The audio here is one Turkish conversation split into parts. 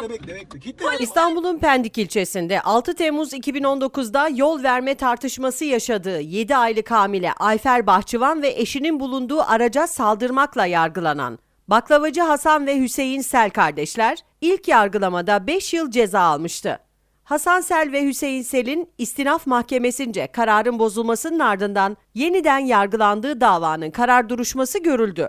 Geliyorum. Bekle bekle. Kitle. İstanbul'un Pendik ilçesinde 6 Temmuz 2019'da yol verme tartışması yaşadığı 7 aylık hamile Ayfer Bahçıvan ve eşinin bulunduğu araca saldırmakla yargılanan baklavacı Hasan ve Hüseyin Sel kardeşler ilk yargılamada 5 yıl ceza almıştı. Hasan Sel ve Hüseyin Sel'in istinaf mahkemesince kararın bozulmasının ardından yeniden yargılandığı davanın karar duruşması görüldü.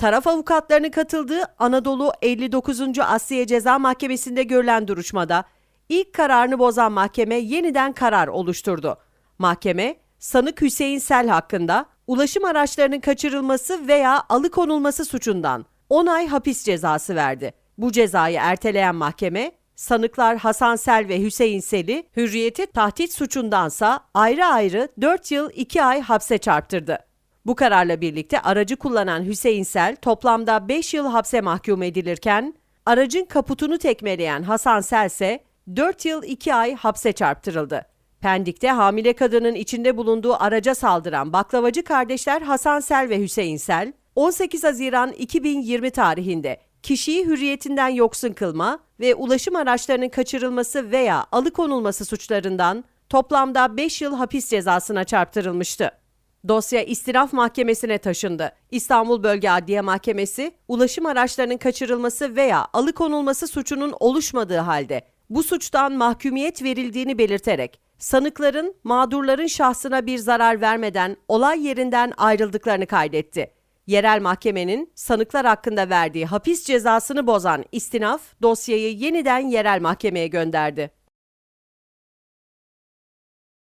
Taraf avukatlarının katıldığı Anadolu 59. Asliye Ceza Mahkemesi'nde görülen duruşmada ilk kararını bozan mahkeme yeniden karar oluşturdu. Mahkeme, sanık Hüseyin Sel hakkında ulaşım araçlarının kaçırılması veya alıkonulması suçundan 10 ay hapis cezası verdi. Bu cezayı erteleyen mahkeme, sanıklar Hasan Sel ve Hüseyin Sel'i hürriyeti tahdit suçundansa ayrı ayrı 4 yıl 2 ay hapse çarptırdı. Bu kararla birlikte aracı kullanan Hüseyin Sel toplamda 5 yıl hapse mahkum edilirken, aracın kaputunu tekmeleyen Hasan Sel ise 4 yıl 2 ay hapse çarptırıldı. Pendik'te hamile kadının içinde bulunduğu araca saldıran baklavacı kardeşler Hasan Sel ve Hüseyin Sel, 18 Haziran 2020 tarihinde kişiyi hürriyetinden yoksun kılma ve ulaşım araçlarının kaçırılması veya alıkonulması suçlarından toplamda 5 yıl hapis cezasına çarptırılmıştı. Dosya istinaf mahkemesine taşındı. İstanbul Bölge Adliye Mahkemesi, ulaşım araçlarının kaçırılması veya alıkonulması suçunun oluşmadığı halde bu suçtan mahkumiyet verildiğini belirterek sanıkların mağdurların şahsına bir zarar vermeden olay yerinden ayrıldıklarını kaydetti. Yerel mahkemenin sanıklar hakkında verdiği hapis cezasını bozan istinaf dosyayı yeniden yerel mahkemeye gönderdi.